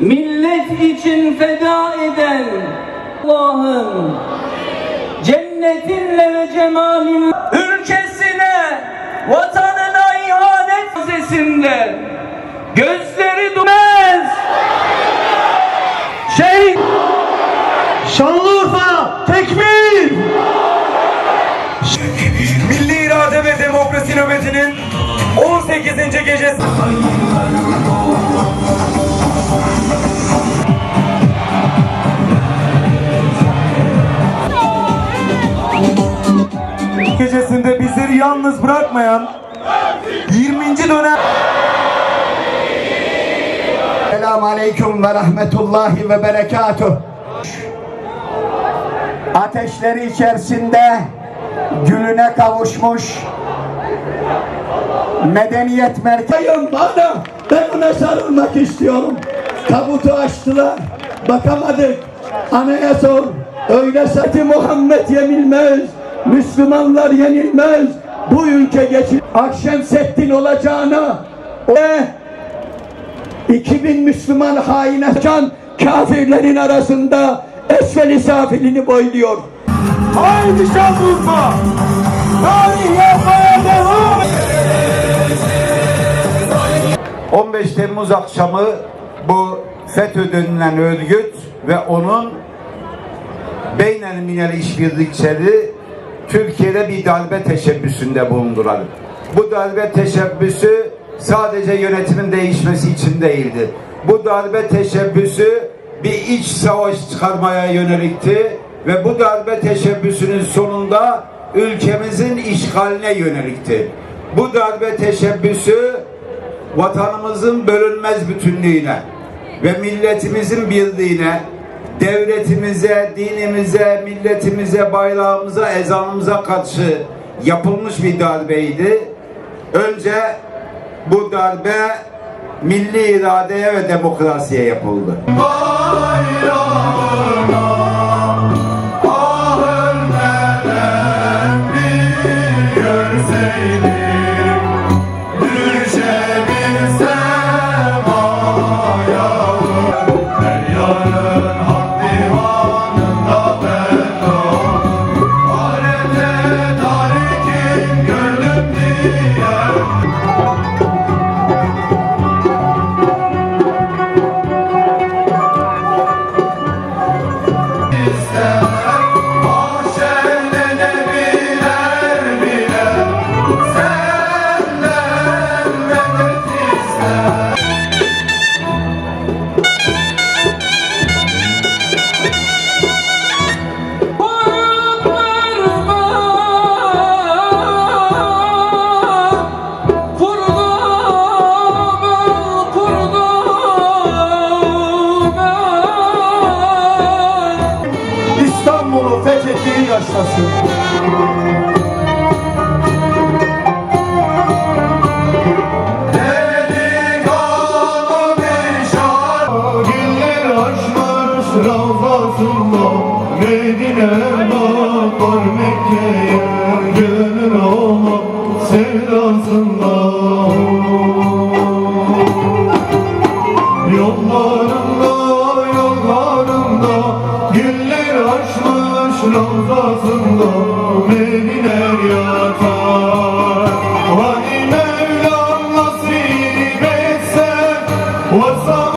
millet için feda eden Allah'ın cennetinle ve cemalin ülkesine, vatanına ihanet sesinde gözleri durmaz. Şehit Şanlıurfa tekbir! Milli İrade ve Demokrasi Nöbeti'nin 18. gecesi. Gecesinde bizleri yalnız bırakmayan 20. dönem Selamun Aleyküm ve Rahmetullahi ve Berekatuh. Ateşleri içerisinde gülüne kavuşmuş medeniyet merkezi. Bana, ben ona sarılmak istiyorum. Tabutu açtılar, bakamadık. Anaya sor, öyle satı Muhammed yenilmez. Müslümanlar yenilmez. Bu ülke geçir. Akşemseddin olacağına o 2000 Müslüman haine can kafirlerin arasında esfel safilini boyluyor. Haydi Şanlıurfa! Tarih yapmaya devam! 15 Temmuz akşamı bu FETÖ denilen örgüt ve onun beynel minel işbirlikçileri Türkiye'de bir darbe teşebbüsünde bulundular. Bu darbe teşebbüsü sadece yönetimin değişmesi için değildi. Bu darbe teşebbüsü bir iç savaş çıkarmaya yönelikti ve bu darbe teşebbüsünün sonunda ülkemizin işgaline yönelikti. Bu darbe teşebbüsü vatanımızın bölünmez bütünlüğüne ve milletimizin birliğine, devletimize, dinimize, milletimize, bayrağımıza, ezanımıza karşı yapılmış bir darbeydi. Önce bu darbe milli iradeye ve demokrasiye yapıldı. down. Ravzasında Medine bakar Mekke'ye Gönül olan sevdasında. Yollarında yollarında Güller açmış ravzasında Medine yatar